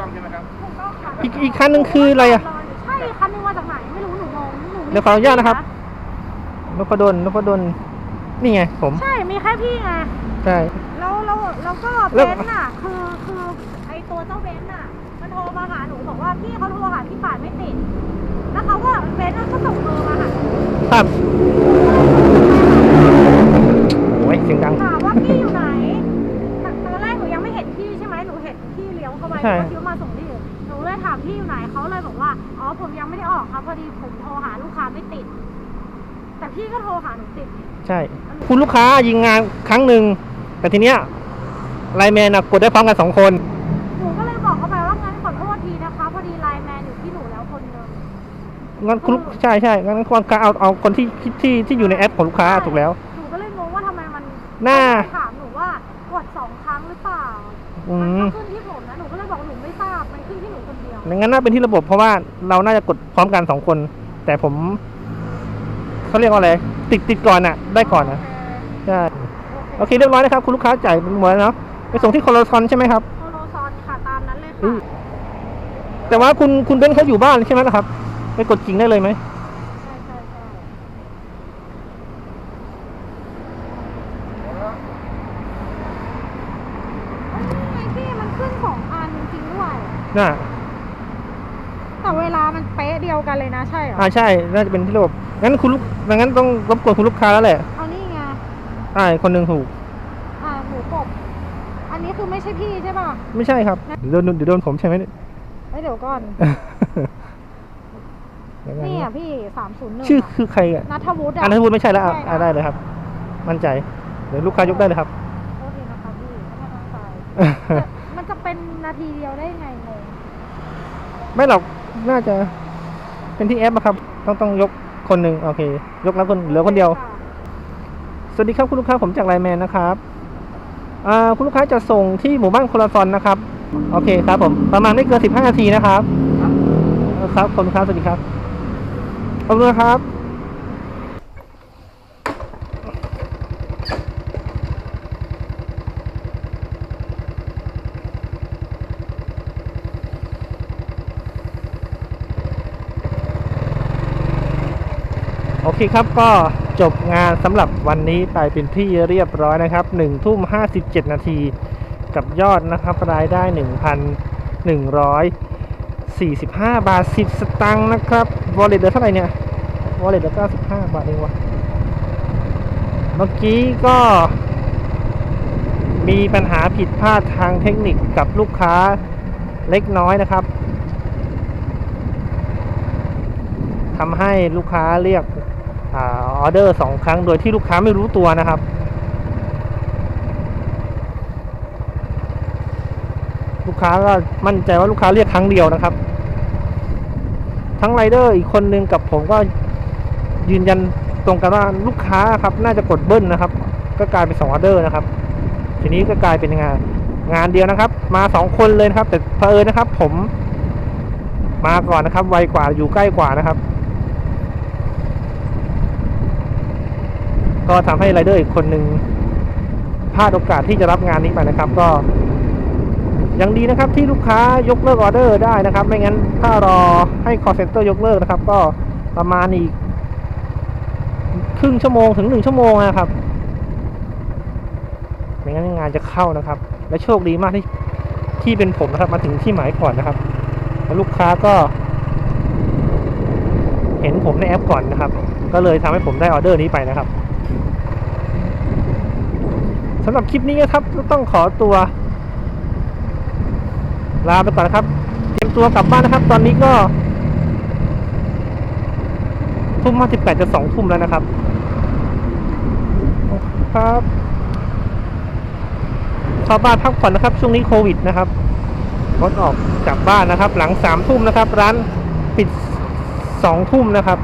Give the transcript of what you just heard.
ต้องใช่ไหมครับถูกต้องค่ะอีกอีกคันหนึ่งคืออะไรอะ ใช่คันหนึงมาจากไหนไม่รู้หนูงงหนูไม่เดี๋ยวขออนุญาตนะครับ นพดลนพดลนี่ไง ผมใช่มีแค่พี่ไงใช่ แล้วแล้วแล้วก็แล้เบวนซ์น่ะ คือคือไอตัวเจ้าเบนซ์น่ะ มันโทรมาหาหนูบอกว่าพี่เขาโทรหาพี่ป่านไม่ติด แล้วเขาก็เบนซ์ก็ส่งเบอร์มาหาหนู ครับโอ้ยเสียงดัง ถามว่าพี่อยู่ไหนตอนแรกหนูยังไม่เห็นพี่ใช่ไหมหนูเห็นพี่เลี้ยวเข้าไปห ใช่นูก็คิดว่ามาส่งที่อื่นหนูเลยถามพี่อยู่ไหนเขาเลยบอกว่า อ๋อผมยังไม่ได้ออกครับพอดีผมโทรหาลูกค้าไม่ติด แต่พี่ก็โทรหาหนูติดใช่ คุณลูกค้ายิงงานครั้งหนึ่ง แต่ทีเนี้ยไลน์แมนนะกดได้พร้อมกันสองคน หนูก็เลยบอกเขาไปว่างั้นขอโทษทีนะคะ พอดีไลน์แมนอยู่ที่หนูแล้วคนหนึงงั้นคุณลูกใช่ใช่งั้นควรเอาเอาคนที่ที่ที่ที่อยู่ในแอปของลูกค้าถูกแล้ว หนูก็เลยงงว่าทำไมมันหน้าเขถามหนูว่ากดสองครั้งหรือเปล่า อืมันม ก็ขึ้นที่ผมนะหนู งั้นน่าเป็นที่ระบบเพราะว่าเราน่าจะกดพร้อมกันสองคน แต่ผมเขาเรียกว่าอะไร ติดติดก่อนอะได้ก่อนนะใช่โอเคเรียบร้อยนะครับ คุณลูกค้าจ่ายเป็นหมดแล้วเนาะไปส่งที่โคโลซอนใช่ไหมครับโคโลซอนค่ะตามนั้นเลยอืค่ะมแต่ว่าคุณคุณเบนซ์เขาอยู่บ้านใช่ไหมล่ะครับ ไปกดกิ่งได้เลยไหมใช่ใช่ใช่เอ้ยนี่ไยวกันเลยนะใช่เหรออ่าใช่ น่าจะเป็นที่ระบบงั้นคุณลูกงั้นต้องรบกวนคุณลูกค้าแล้วแหละเอานี่ไงใช่คนหนึ่งถูก อ่าหมูกบอันนี้คือไม่ใช่พี่ใช่ป่ะไม่ใช่ครับ เดี๋ยวโดนเดี๋ยวโดนผมใช่ไหมเนี่ย เอ้ยเดี๋ยวก่อนเดี๋ยวก่นี่อะพี่สามศูนย์หนึ่งชื่อคือใครอะนัทวุฒิอะ อันนั้นพูดไม่ใช่แล้วอะใช่นะอะได้เลยครับ มั่นใจ เดี๋ยวลูกค้ายกได้เลยครับโทษทีนะคะพี่ไม่ตั้งใจแต่มันจะเป็นนาทีเดียวได้ไงงงไม่หรอก น่าจะ เป็นที่แอปอะครับ ต้องต้องยกคนหนึ่งโอเค ยกแล้วคนเหลือคนเดียวค่ะสวัสดีครับคุณลูกค้าผมจากไลน์แมนนะครับอ่าคุณลูกค้าจะส่งที่หมู่บ้านโคลาซอนนะครับ โอเคครับผม ประมาณไม่เกิน15นาทีนะครับ ครับขอบคุณครับสวัสดีครับขอบคุณครับ เคครับก็จบงานสำหรับวันนี้ไปเป็นที่เรียบร้อยนะครับ1ทุ่ม57 นาทีกับยอดนะครับรายได้ 1,145 บาท 10 สตังค์นะครับวอลเล็ตเหลือเท่าไหร่เนี่ยวอลเล็ตเหลือ95 บาทเองวะเมื่อกี้ก็มีปัญหาผิดพลาดทางเทคนิคกับลูกค้าเล็กน้อยนะครับทำให้ลูกค้าเรียก ออเดอร์สองครั้งโดยที่ลูกค้าไม่รู้ตัวนะครับ ลูกค้าก็มั่นใจว่าลูกค้าเรียกครั้งเดียวนะครับ ทั้งไรเดอร์อีกคนนึงกับผมก็ยืนยันตรงกันว่าลูกค้าครับน่าจะกดเบิ้ลนะครับ ก็กลายเป็นสองออเดอร์นะครับ ทีนี้ก็กลายเป็นงานงานเดียวนะครับ มาสองคนเลยนะครับ แต่เผอิญนะครับ ผมมาก่อนนะครับ ไวกว่าอยู่ใกล้กว่านะครับ ก็ทำให้ไรเดอร์อีกคนหนึ่งพลาดโอกาสที่จะรับงานนี้ไปนะครับ ก็ยังดีนะครับที่ลูกค้ายกเลิกออเดอร์ได้นะครับ ไม่งั้นถ้ารอให้ call center ยกเลิกนะครับ ก็ประมาณอีกครึ่งชั่วโมงถึงหนึ่งชั่วโมงนะครับไม่งั้นงานจะเข้านะครับ และโชคดีมากที่ที่เป็นผมนะครับ มาถึงที่หมายก่อนนะครับแล้วลูกค้าก็ เห็นผมในแอปก่อนนะครับ ก็เลยทำให้ผมได้ออเดอร์นี้ไปนะครับ สำหรับคลิปนี้นะครับก็ต้องขอตัวลาไปก่อนนะครับ เตรียมตัวกลับบ้านนะครับ ตอนนี้ก็ทุ่มห้าสิบแปดจะสองทุ่มแล้วนะครับ ครับเข้าบ้านพักผ่อนนะครับ ช่วงนี้โควิดนะครับงดออกจากบ้านนะครับ หลังสามทุ่มนะครับ ร้านปิดสองทุ่มนะครับ